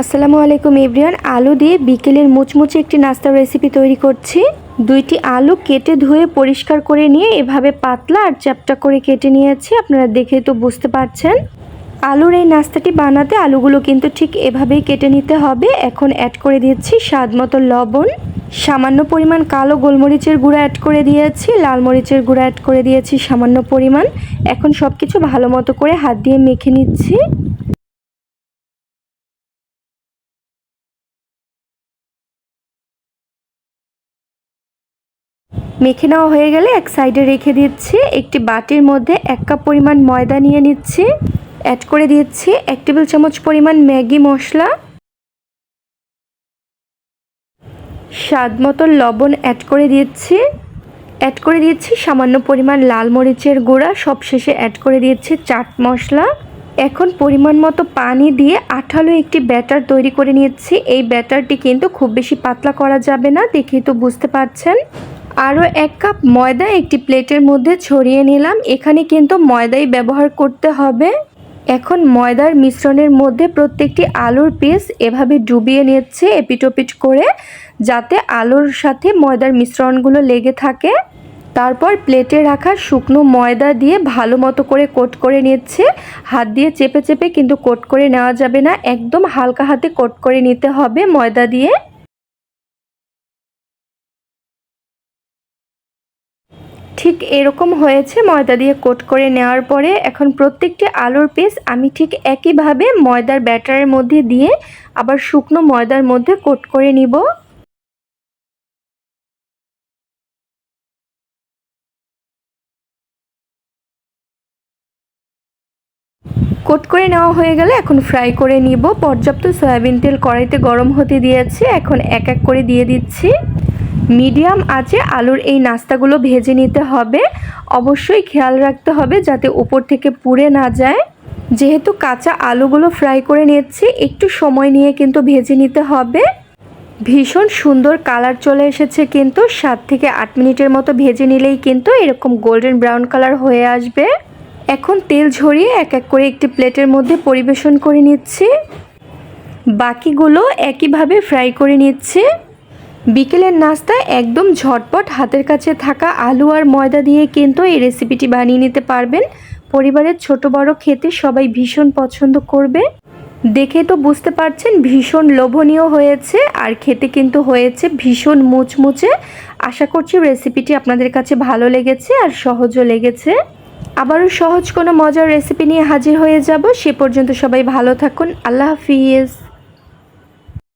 আসসালামু আলাইকুম এভরিওয়ান আলু দিয়ে বিকেলের মুচমুচে একটি নাস্তার রেসিপি তৈরি করছি। দুইটি আলু কেটে ধুয়ে পরিষ্কার করে নিয়ে এভাবে পাতলা আর চ্যাপটা করে কেটে নিয়েছি, আপনারা দেখে তো বুঝতে পারছেন। আলুর এই নাস্তাটি বানাতে আলুগুলো কিন্তু ঠিক এভাবেই কেটে নিতে হবে। এখন অ্যাড করে দিচ্ছি স্বাদ মতো লবণ। সামান্য পরিমাণ কালো গোলমরিচের গুঁড়া অ্যাড করে দিয়েছি, লাল মরিচের গুঁড়া অ্যাড করে দিয়েছি সামান্য পরিমাণ। এখন সব কিছু ভালো মতো করে হাত দিয়ে মেখে নিচ্ছি। মেখে নেওয়া হয়ে গেলে এক সাইডে রেখে দিচ্ছি। একটি বাটির মধ্যে এক কাপ পরিমাণ ময়দা নিয়ে নিচ্ছি। অ্যাড করে দিচ্ছি এক টেবিল চামচ পরিমাণ ম্যাগি মশলা। স্বাদ মতো লবণ অ্যাড করে দিচ্ছি। অ্যাড করে দিচ্ছি সামান্য পরিমাণ লাল মরিচের গুঁড়া। সবশেষে অ্যাড করে দিচ্ছি চাট মশলা। এখন পরিমাণ মতো পানি দিয়ে আঠালো একটি ব্যাটার তৈরি করে নিচ্ছি। এই ব্যাটারটি কিন্তু খুব বেশি পাতলা করা যাবে না, দেখেই তো বুঝতে পারছেন। আরও এক কাপ ময়দা একটি প্লেটের মধ্যে ছড়িয়ে নিলাম। এখানে কিন্তু ময়দাই ব্যবহার করতে হবে। এখন ময়দার মিশ্রণের মধ্যে প্রত্যেকটি আলুর পিস এভাবে ডুবিয়ে নিচ্ছে এপিটোপিট করে, যাতে আলুর সাথে ময়দার মিশ্রণগুলো লেগে থাকে। তারপর প্লেটে রাখা শুকনো ময়দা দিয়ে ভালো মতো করে কোট করে নিচ্ছে। হাত দিয়ে চেপে চেপে কিন্তু কোট করে নেওয়া যাবে না। একদম হালকা হাতে কোট করে নিতে হবে ময়দা দিয়ে। ঠিক এরকম হয়েছে, ময়দা দিয়ে কোট করে নেওয়ার পরে এখন প্রত্যেকটি আলুর পিস আমি ঠিক একইভাবে ময়দার ব্যাটারের মধ্যে দিয়ে আবার শুকনো ময়দার মধ্যে কোট করে নিব। কোট করে নেওয়া হয়ে গেলে এখন ফ্রাই করে নিব। পর্যাপ্ত সয়াবিন তেল কড়াইতে গরম হতে দিয়েছি, এখন এক এক করে দিয়ে দিচ্ছি। মিডিয়াম আঁচে আলুর এই নাস্তাগুলো ভেজে নিতে হবে। অবশ্যই খেয়াল রাখতে হবে যাতে উপর থেকে পুড়ে না যায়। যেহেতু কাঁচা আলুগুলো ফ্রাই করে নিচ্ছি, একটু সময় নিয়ে কিন্তু ভেজে নিতে হবে। ভীষণ সুন্দর কালার চলে এসেছে কিন্তু, সাত থেকে আট মিনিটের মতো ভেজে নিলেই কিন্তু এরকম গোল্ডেন ব্রাউন কালার হয়ে আসবে। এখন তেল ঝরিয়ে এক এক করে একটি প্লেটের মধ্যে পরিবেশন করে নিচ্ছি। বাকিগুলো একইভাবে ফ্রাই করে নিচ্ছি। বিকেলের নাস্তায় একদম ঝটপট হাতের কাছে থাকা আলু আর ময়দা দিয়ে কিন্তু এই রেসিপিটি বানিয়ে নিতে পারবেন। পরিবারের ছোট বড় খেতে সবাই ভীষণ পছন্দ করবে। দেখে তো বুঝতে পারছেন ভীষণ লোভনীয় হয়েছে আর খেতে কিন্তু হয়েছে ভীষণ মুচমুচে। আশা করছি রেসিপিটি আপনাদের কাছে ভালো লেগেছে আর সহজও লেগেছে। আবারও সহজ কোনো মজার রেসিপি নিয়ে হাজির হয়ে যাব। সে পর্যন্ত সবাই ভালো থাকুন। আল্লাহ হাফিজ।